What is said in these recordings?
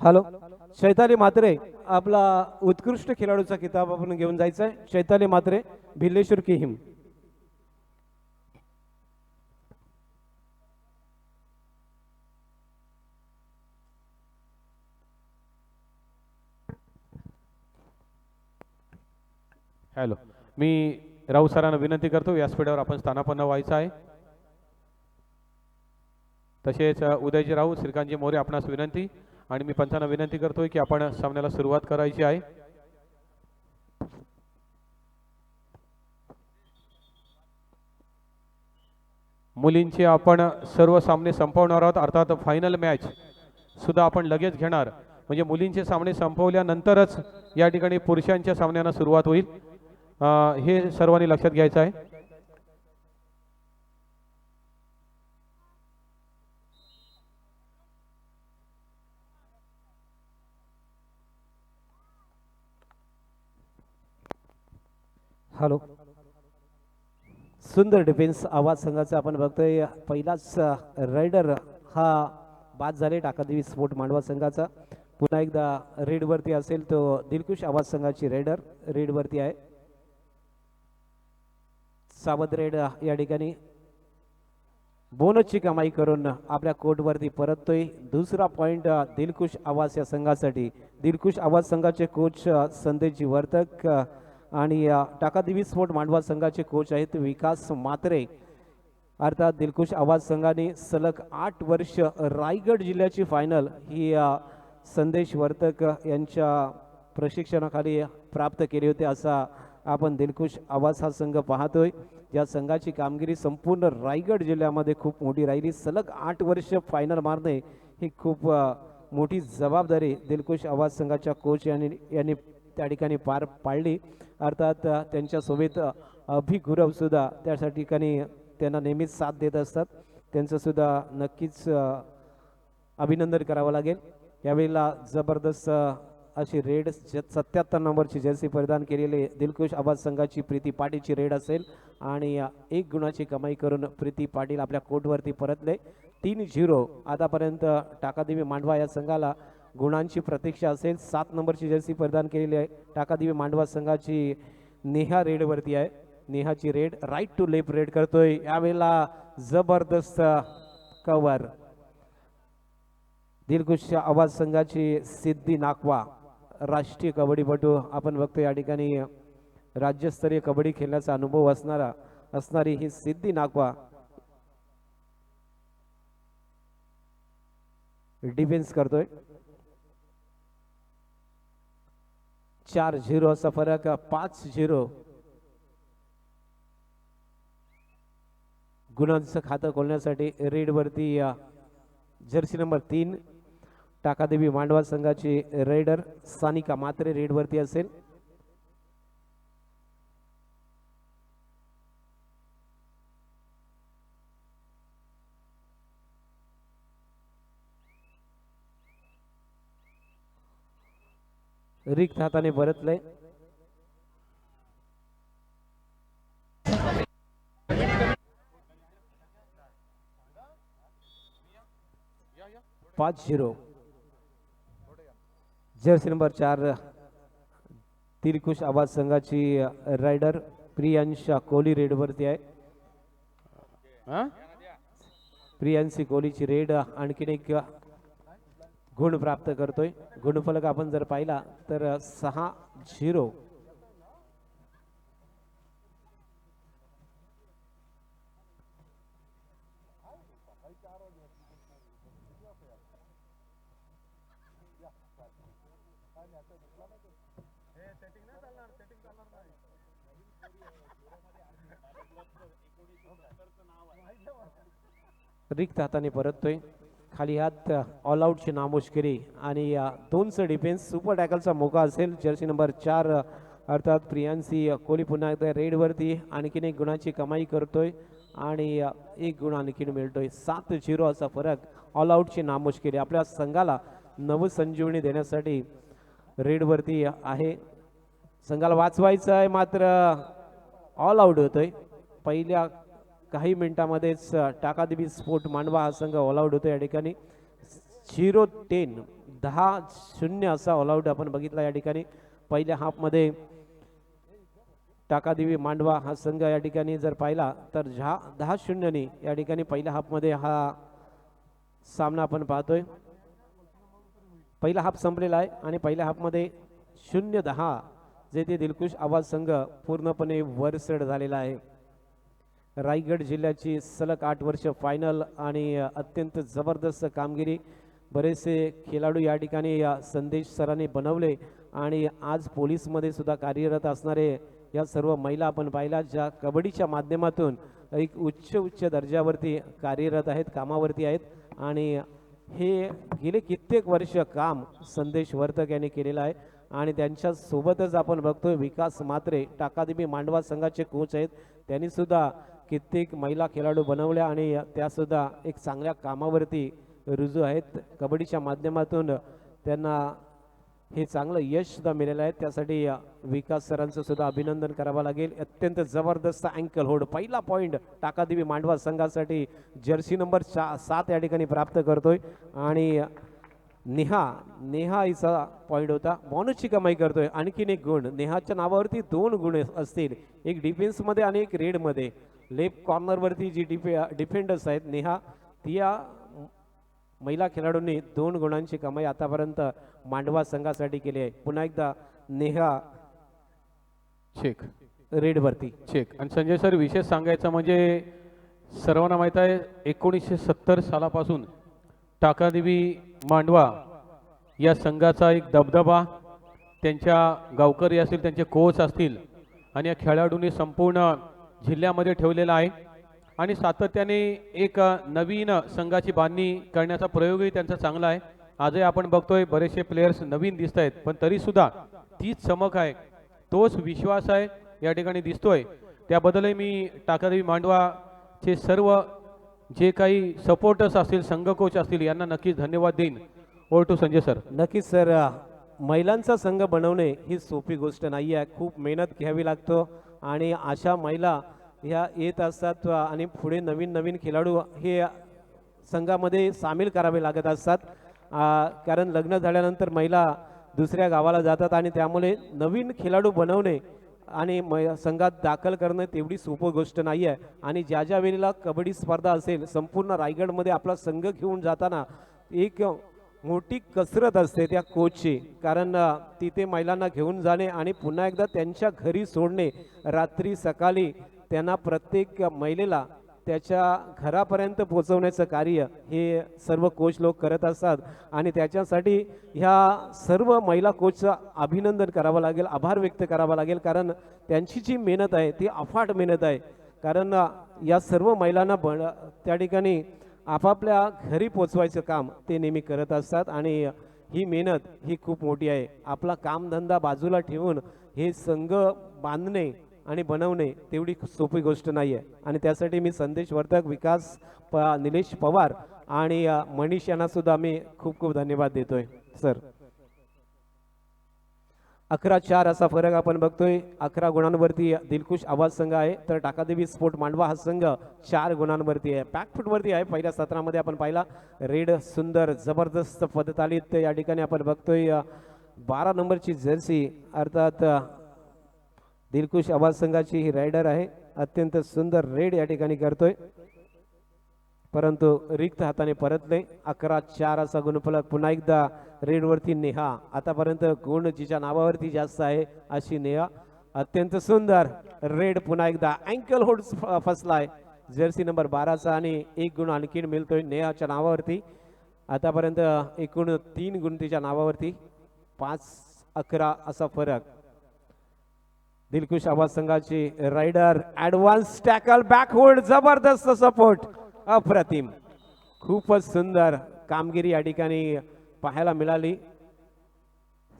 Hello शैताली मात्रे आपला उत्कृष्ट खेळाडूचा किताब आपण घेऊन जायचा आहे. शैताली मात्रे भिल्लेश्वर किहिम हॅलो मी राऊत सरांना विनंती करतो व्यासपीठावर आपण स्थानापन्न व्हायचं आहे. तसेच उदयजी राऊत श्रीकांतजी मोरे आपणास विनंती. आणि मी पंचांना विनंती करतोय की आपण सामन्याला सुरुवात करायची आहे. मुलींचे आपण सर्व सामने संपवणार आहोत. अर्थात फायनल मॅच सुद्धा आपण लगेच घेणार. म्हणजे मुलींचे सामने संपवल्यानंतरच या ठिकाणी पुरुषांच्या सामन्यांना सुरुवात होईल. हे सर्वांनी लक्षात घ्यायचं आहे. हॅलो. सुंदर डिफेन्स आवाज संघाचा आपण बघतोय. पहिलाच रायडर हा बाद झाले टाकादेवी स्पोर्ट मांडवा संघाचा. पुन्हा एकदा रेडवरती असेल तो दिलकुश आवाज संघाची रेडर रेडवरती आहे. सावध रेड या ठिकाणी. बोनसची कमाई करून आपल्या कोर्टवरती परततोय. दुसरा पॉईंट दिलकुश आवाज या संघासाठी. दिलकुश आवाज संघाचे कोच संदेशजी वर्तक आणि अ, टाकादेवी स्पोर्ट मांडवा संघाचे कोच आहेत विकास मात्रे. अर्थात दिलखुश आवाज संघाने सलग आठ वर्ष रायगड जिल्ह्याची फायनल ही संदेश वर्तक यांच्या प्रशिक्षणाखाली प्राप्त केली होती असा आपण दिलखुश आवाज हा संघ पाहतोय. या संघाची कामगिरी संपूर्ण रायगड जिल्ह्यामध्ये खूप मोठी राहिली. सलग आठ वर्ष फायनल मारणे ही खूप मोठी जबाबदारी दिलखुश आवाज संघाच्या कोच यांनी यांनी त्या ठिकाणी पार पाडली. अर्थात त्यांच्यासोबत अभिगुरवसुद्धा अभि त्या ठिकाणी त्यांना नेहमीच साथ देत असतात. त्यांचंसुद्धा नक्कीच अभिनंदन करावं लागेल. यावेळेला जबरदस्त अशी रेड सत्याहत्तर नंबरची जर्सी परिधान केलेली दिलखुश आवाज संघाची प्रीती पाटीलची रेड असेल आणि एक गुणाची कमाई करून प्रीती पाटील आपल्या कोर्टवरती परतले. तीन झिरो आतापर्यंत टाकादेवी मांडवा या संघाला गुणांची प्रतीक्षा असेल. सात नंबरची जर्सी परिधान केलेली आहे. टाकादिवी मांडवा संघाची नेहा रेडवरती आहे. नेहाची raid right to left raid करतोय. यावेळेला जबरदस्त कवर दिलखुश आवाज संघाची सिद्धी नाकवा. राष्ट्रीय कबड्डीपटू. आपण बघतो या ठिकाणी राज्यस्तरीय कबड्डी खेळण्याचा अनुभव असणारा असणारी ही सिद्धी नाकवा. डिफेन्स करतोय. चार झिरो असा फरक पाच झिरो. गुणांचं खातं खोलण्यासाठी रेडवरती जर्सी नंबर तीन टाकादेवी मांडवा संघाची रेडर सानिका मात्रे रेडवरती असेल. रिक्त हाताने परतलंय पाच झिरो. जर्सी नंबर चार तिरकुश आवाज संघाची रायडर प्रियांशा कोहली रेडवरती आहे. हा? प्रियांशी कोहलीची रेड आणखीन एक गुण प्राप्त करतोय. गुणफलक आपण जर पाहिला तर सहा झिरो. रिक्त हाताने परततोय. खाली हात ऑल आउटची नामुष्किरी आणि दोनचं डिफेन्स सुपर टॅकलचा मोका असेल. जर्सी नंबर चार अर्थात प्रियांसी कोहली पुन्हा एकदा रेडवरती आणखीन एक गुणाची कमाई करतोय. आणि एक गुण आणखीन मिळतोय. सात झिरो असा फरक ऑल आऊटची नामुष्किरी आपल्या संघाला नवसंजीवनी देण्यासाठी रेडवरती आहे. संघाला वाचवायचं आहे मात्र ऑल आउट होतोय. पहिल्या मिनिटामध्येच अ, टाकादेवी स्फोट मांडवा हा संघ ऑल आउट होतो या ठिकाणी. झिरो टेन दहा शून्य असा ऑलआउट आपण बघितला या ठिकाणी. पहिल्या हाफमध्ये टाकादेवी मांडवा हा संघ या ठिकाणी जर पाहिला तर झा दहा शून्यने या ठिकाणी पहिल्या हाफमध्ये हा सामना आपण पाहतोय. पहिला हाफ संपलेला आहे आणि पहिल्या हाफमध्ये शून्य दहा जे ते दिलखुश आवाज संघ पूर्णपणे वरसड झालेला आहे. रायगड जिल्ह्याची सलग आठ वर्ष फायनल आणि अत्यंत जबरदस्त कामगिरी. बरेचसे खेळाडू या ठिकाणी या संदेश सरांनी बनवले आणि आज पोलीसमध्ये सुद्धा कार्यरत असणारे या सर्व महिला आपण पाहिल्या ज्या कबड्डीच्या माध्यमातून एक उच्च उच्च दर्जावरती कार्यरत आहेत कामावरती आहेत. आणि हे गेले कित्येक वर्ष काम संदेश वर्तक यांनी केलेलं आहे. आणि त्यांच्यासोबतच आपण बघतोय विकास मात्रे टाकादेवी मांडवा संघाचे कोच आहेत. त्यांनीसुद्धा कित्येक महिला खेळाडू बनवल्या आणि त्यासुद्धा एक चांगल्या कामावरती रुजू आहेत. कबड्डीच्या माध्यमातून त्यांना हे चांगलं यशसुद्धा मिळालं आहे. त्यासाठी विकास सरांचं सुद्धा अभिनंदन करावं लागेल. अत्यंत जबरदस्त अँकल होड. पहिला पॉईंट टाकादेवी मांडवा संघासाठी जर्सी नंबर चा सात या ठिकाणी प्राप्त करतोय. आणि नेहा नेहा हिचा पॉईंट होता. बॉनसची कमाई करतोय. आणखीन एक गुण. नेहाच्या नावावरती दोन गुण असतील. एक डिफेन्समध्ये आणि एक रेडमध्ये लेफ्ट कॉर्नरवरती जी डिफे डिफेंडर्स आहेत नेहा ती या महिला खेळाडूंनी दोन गुणांची कमाई आतापर्यंत मांडवा संघासाठी केली आहे. पुन्हा एकदा नेहा चेक रेडवरती. चेक आणि संजय सर विशेष सांगायचं म्हणजे सर्वांना माहीत आहे एकोणीसशे सत्तर सालापासून टाकादेवी मांडवा या संघाचा एक दबदबा त्यांच्या गावकरी असतील त्यांचे कोच असतील आणि या खेळाडूंनी संपूर्ण जिल्ह्यामध्ये ठेवलेला आहे. आणि सातत्याने एक नवीन संघाची बांधणी करण्याचा प्रयोगही त्यांचा चांगला आहे. आजही आपण बघतोय बरेचसे प्लेयर्स नवीन दिसत आहेत. पण तरीसुद्धा तीच चमक आहे. तोच विश्वास आहे या ठिकाणी दिसतोय. त्याबद्दलही मी टाकादेवी मांडवाचे सर्व जे काही सपोर्टर्स असतील संघ कोच असतील यांना नक्कीच धन्यवाद देईन. ओर टू संजय सर नक्कीच सर महिलांचा संघ बनवणे ही सोपी गोष्ट नाही आहे खूप मेहनत घ्यावी लागतो. आणि अशा महिला ह्या येत असतात आणि पुढे नवीन नवीन खेळाडू हे संघामध्ये सामील करावे लागत असतात. कारण लग्न झाल्यानंतर महिला दुसऱ्या गावाला जातात आणि त्यामुळे नवीन खेळाडू बनवणे आणि मै- संघात दाखल करणं तेवढी सोपं गोष्ट नाही आहे. आणि ज्या ज्या वेळेला कबड्डी स्पर्धा असेल संपूर्ण रायगडमध्ये आपला संघ घेऊन जाताना एक मोठी कसरत असते त्या कोचची. कारण तिथे महिलांना घेऊन जाणे आणि पुन्हा एकदा त्यांच्या घरी सोडणे. रात्री सकाळी त्यांना प्रत्येक महिलेला त्याच्या घरापर्यंत पोचवण्याचं कार्य हे सर्व कोच लोक करत असतात. आणि त्याच्यासाठी ह्या सर्व महिला कोचचं अभिनंदन करावं लागेल आभार व्यक्त करावा लागेल. कारण त्यांची जी मेहनत आहे ती अफाट मेहनत आहे. कारण या सर्व महिलांना बळ त्या ठिकाणी आपापल्या घरी पोचवायचं काम ते नेहमी करत असतात आणि ही मेहनत ही खूप मोठी आहे. आपला कामधंदा बाजूला ठेवून हे संघ बांधणे आणि बनवणे तेवढी सोपी गोष्ट नाही आहे आणि त्यासाठी मी संदेश वर्तक विकास प निलेश पवार आणि मनीष यांनासुद्धा मी खूप खूप धन्यवाद देतो आहे सर. अकरा चार असा फरक आपण बघतोय. अकरा गुणांवरती दिलखुश आवाज संघ आहे. तर टाकादेवी स्पोर्ट मांडवा हा संघ चार गुणांवरती आहे. पॅकफुटवरती आहे. पहिल्या सत्रामध्ये आपण पाहिला. रेड सुंदर जबरदस्त पदतालीत या ठिकाणी आपण बघतोय. बारा नंबरची जर्सी अर्थात दिलखुश आवाज संघाची ही रायडर आहे. अत्यंत सुंदर रेड या ठिकाणी करतोय. परंतु रिक्त हाताने परतले अकरा चार असा गुणफलक. पुन्हा एकदा रेडवरती नेहा. आतापर्यंत गुण जिच्या नावावरती जास्त आहे अशी नेहा. अत्यंत सुंदर. रेड पुन्हा एकदा अँकल होल्ड फसलाय. जर्सी नंबर बाराचा आणि एक गुण आणखीन मिळतोय नेहाच्या नावावरती. आतापर्यंत एकूण तीन गुण तिच्या नावावरती. पाच अकरा असा फरक. दिलखुश आवाज संघाची रायडर ऍडव्हान्स टॅकल बॅकवर्ड जबरदस्त सपोर्ट अप्रतिम. खूपच सुंदर कामगिरी या ठिकाणी पाहायला मिळाली.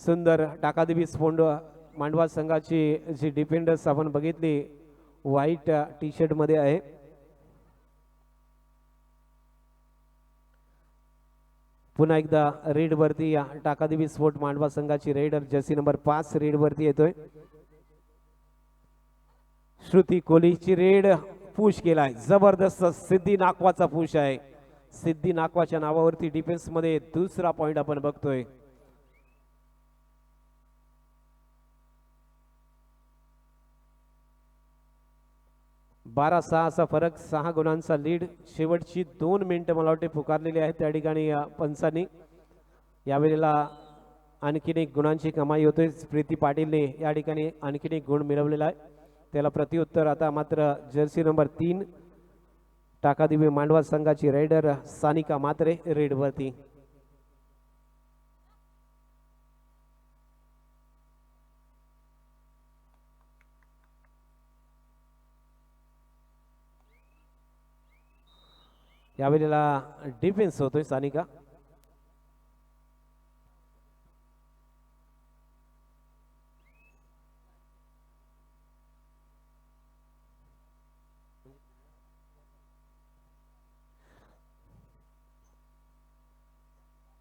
सुंदर टाकादेवी स्पोंड मांडवा संघाची जी डिफेंडर्स आपण बघितली व्हाईट टी शर्टमध्ये आहे. पुन्हा एकदा रेडवरती या टाकादेवी स्पोर्ट मांडवा संघाची रेडर जर्सी नंबर पाच रेडवरती येतोय. श्रुती कोहलीची रेड पुश केलाय. जबरदस्त सिद्धी नाकवाचा पुश आहे. सिद्धी नाकवाच्या नावावरती डिफेन्समध्ये दुसरा पॉईंट आपण बघतोय. बारा सहा असा फरक सहा गुणांचा लीड. शेवटची दोन मिनिटं मला वाटते पुकारलेली आहेत त्या ठिकाणी या पंचांनी. यावेळेला आणखीन एक गुणांची कमाई होते प्रीती पाटीलने या ठिकाणी आणखीन एक गुण मिळवलेला आहे. त्याला प्रत्युत्तर आता मात्र जर्सी नंबर तीन टाकादिवे मांडवा संघाची रेडर सानिका मात्रे रेडवरती यावेळेला डिफेन्स होतोय सानिका.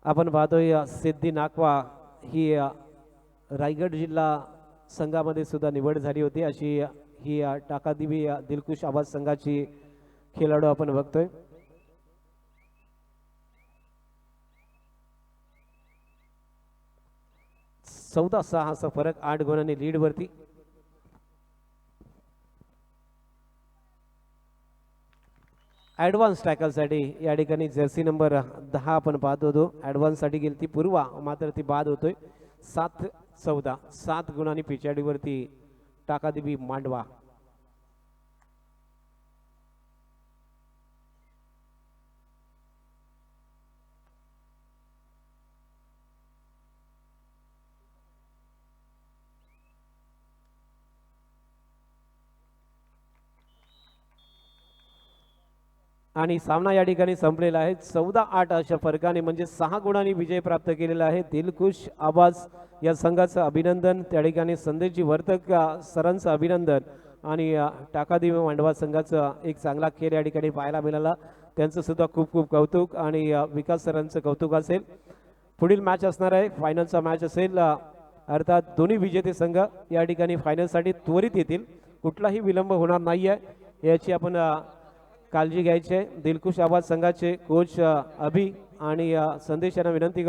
आपण पाहतोय सिद्धी नाकवा ही रायगड जिल्हा संघामध्ये सुद्धा निवड झाली होती. अशी ही अ, टाकादिवी अ, आवाज संघाची खेळाडू आपण बघतोय. चौदा सहा असा फरक आठ गुणांनी लीड ॲडव्हान्स टॅकलसाठी या ठिकाणी जर्सी नंबर दहा आपण पाहत होतो. ॲडव्हान्ससाठी गेली ती पूर्वा मात्र ती बाद होतोय. सात चौदा सात गुणांनी पिछाडीवरती टाकादेवी मांडवा. आणि सामना या ठिकाणी संपलेला आहे. चौदा आठ अशा फरकाने म्हणजे सहा गुणांनी विजय प्राप्त केलेला आहे. दिलखुश आवाज या संघाचं अभिनंदन त्या ठिकाणी संदेशजी वर्तक सरांचं अभिनंदन आणि टाकादेवी मांडवा संघाचा एक चांगला खेळ या ठिकाणी पाहायला मिळाला. त्यांचं सुद्धा खूप खूप कौतुक आणि विकास सरांचं कौतुक असेल. पुढील मॅच असणार आहे. फायनलचा मॅच असेल. अर्थात दोन्ही विजेते संघ या ठिकाणी फायनलसाठी त्वरित येतील. कुठलाही विलंब होणार नाही आहे याची आपण काळजी घ्यायची. आहे दिलखुश आवाज संघाचे कोच अभि आणि संदेश यांना विनंती